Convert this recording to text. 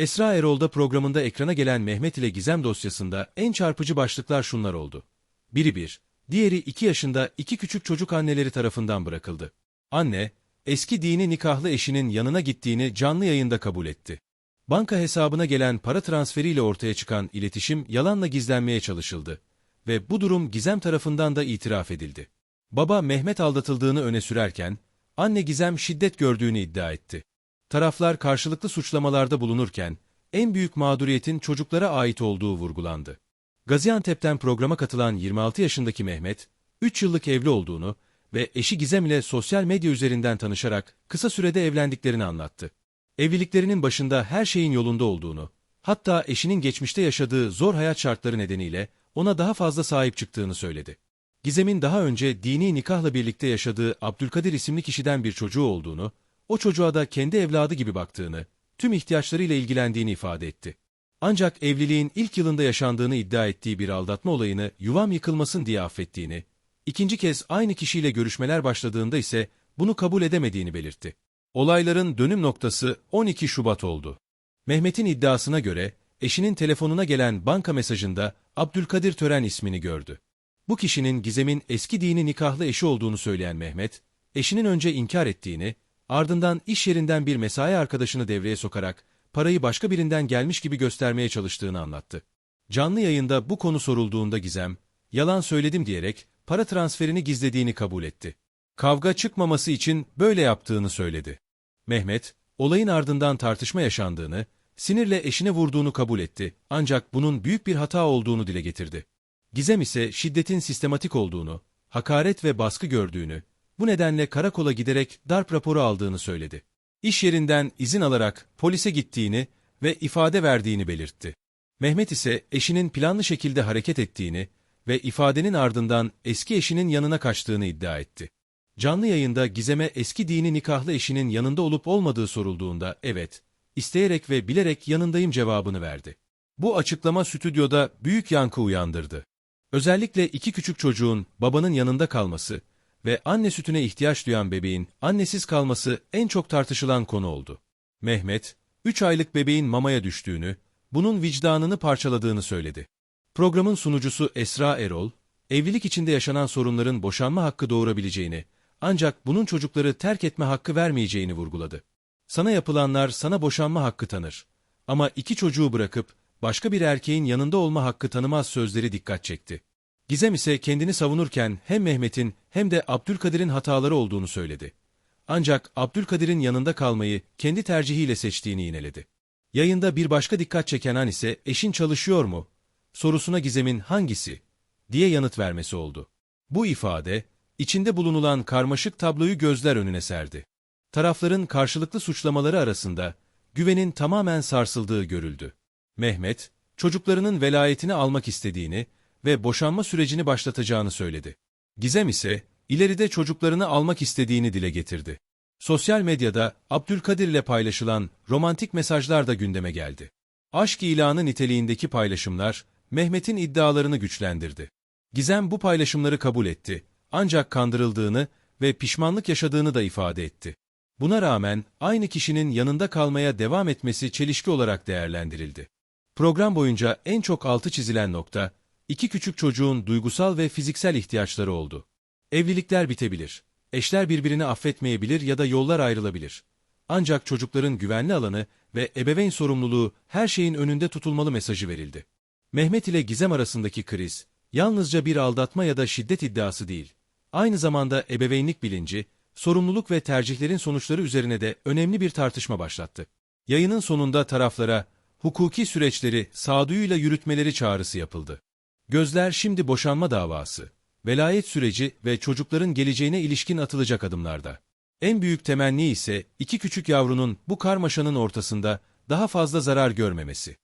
Esra Erol'da programında ekrana gelen Mehmet ile Gizem dosyasında en çarpıcı başlıklar şunlar oldu. Biri bir, diğeri iki yaşında iki küçük çocuk anneleri tarafından bırakıldı. Anne, eski dini nikahlı eşinin yanına gittiğini canlı yayında kabul etti. Banka hesabına gelen para transferiyle ortaya çıkan iletişim yalanla gizlenmeye çalışıldı ve bu durum Gizem tarafından da itiraf edildi. Baba Mehmet aldatıldığını öne sürerken, anne Gizem şiddet gördüğünü iddia etti. Taraflar karşılıklı suçlamalarda bulunurken, en büyük mağduriyetin çocuklara ait olduğu vurgulandı. Gaziantep'ten programa katılan 26 yaşındaki Mehmet, 3 yıllık evli olduğunu ve eşi Gizem ile sosyal medya üzerinden tanışarak kısa sürede evlendiklerini anlattı. Evliliklerinin başında her şeyin yolunda olduğunu, hatta eşinin geçmişte yaşadığı zor hayat şartları nedeniyle ona daha fazla sahip çıktığını söyledi. Gizem'in daha önce dini nikahla birlikte yaşadığı Abdülkadir isimli kişiden bir çocuğu olduğunu, o çocuğa da kendi evladı gibi baktığını, tüm ihtiyaçlarıyla ilgilendiğini ifade etti. Ancak evliliğin ilk yılında yaşandığını iddia ettiği bir aldatma olayını yuvam yıkılmasın diye affettiğini, ikinci kez aynı kişiyle görüşmeler başladığında ise bunu kabul edemediğini belirtti. Olayların dönüm noktası 12 Şubat oldu. Mehmet'in iddiasına göre eşinin telefonuna gelen banka mesajında Abdülkadir Tören ismini gördü. Bu kişinin Gizem'in eski dini nikahlı eşi olduğunu söyleyen Mehmet, eşinin önce inkar ettiğini, ardından iş yerinden bir mesai arkadaşını devreye sokarak parayı başka birinden gelmiş gibi göstermeye çalıştığını anlattı. Canlı yayında bu konu sorulduğunda Gizem, yalan söyledim diyerek para transferini gizlediğini kabul etti. Kavga çıkmaması için böyle yaptığını söyledi. Mehmet, olayın ardından tartışma yaşandığını, sinirle eşine vurduğunu kabul etti ancak bunun büyük bir hata olduğunu dile getirdi. Gizem ise şiddetin sistematik olduğunu, hakaret ve baskı gördüğünü, bu nedenle karakola giderek darp raporu aldığını söyledi. İş yerinden izin alarak polise gittiğini ve ifade verdiğini belirtti. Mehmet ise eşinin planlı şekilde hareket ettiğini ve ifadenin ardından eski eşinin yanına kaçtığını iddia etti. Canlı yayında Gizem'e eski dini nikahlı eşinin yanında olup olmadığı sorulduğunda evet, isteyerek ve bilerek yanındayım cevabını verdi. Bu açıklama stüdyoda büyük yankı uyandırdı. Özellikle iki küçük çocuğun babanın yanında kalması ve anne sütüne ihtiyaç duyan bebeğin annesiz kalması en çok tartışılan konu oldu. Mehmet, 3 aylık bebeğin mamaya düştüğünü, bunun vicdanını parçaladığını söyledi. Programın sunucusu Esra Erol, evlilik içinde yaşanan sorunların boşanma hakkı doğurabileceğini, ancak bunun çocukları terk etme hakkı vermeyeceğini vurguladı. Sana yapılanlar sana boşanma hakkı tanır. Ama iki çocuğu bırakıp başka bir erkeğin yanında olma hakkı tanımaz sözleri dikkat çekti. Gizem ise kendini savunurken hem Mehmet'in hem de Abdülkadir'in hataları olduğunu söyledi. Ancak Abdülkadir'in yanında kalmayı kendi tercihiyle seçtiğini yineledi. Yayında bir başka dikkat çeken an ise eşin çalışıyor mu? Sorusuna Gizem'in hangisi? diye yanıt vermesi oldu. Bu ifade, içinde bulunulan karmaşık tabloyu gözler önüne serdi. Tarafların karşılıklı suçlamaları arasında güvenin tamamen sarsıldığı görüldü. Mehmet, çocuklarının velayetini almak istediğini ve boşanma sürecini başlatacağını söyledi. Gizem ise ileride çocuklarını almak istediğini dile getirdi. Sosyal medyada Abdülkadir ile paylaşılan romantik mesajlar da gündeme geldi. Aşk ilanı niteliğindeki paylaşımlar Mehmet'in iddialarını güçlendirdi. Gizem bu paylaşımları kabul etti ancak kandırıldığını ve pişmanlık yaşadığını da ifade etti. Buna rağmen aynı kişinin yanında kalmaya devam etmesi çelişki olarak değerlendirildi. Program boyunca en çok altı çizilen nokta, iki küçük çocuğun duygusal ve fiziksel ihtiyaçları oldu. Evlilikler bitebilir, eşler birbirini affetmeyebilir ya da yollar ayrılabilir. Ancak çocukların güvenli alanı ve ebeveyn sorumluluğu her şeyin önünde tutulmalı mesajı verildi. Mehmet ile Gizem arasındaki kriz, yalnızca bir aldatma ya da şiddet iddiası değil, aynı zamanda ebeveynlik bilinci, sorumluluk ve tercihlerin sonuçları üzerine de önemli bir tartışma başlattı. Yayının sonunda taraflara, hukuki süreçleri sağduyuyla yürütmeleri çağrısı yapıldı. Gözler şimdi boşanma davası, velayet süreci ve çocukların geleceğine ilişkin atılacak adımlarda. En büyük temenni ise iki küçük yavrunun bu karmaşanın ortasında daha fazla zarar görmemesi.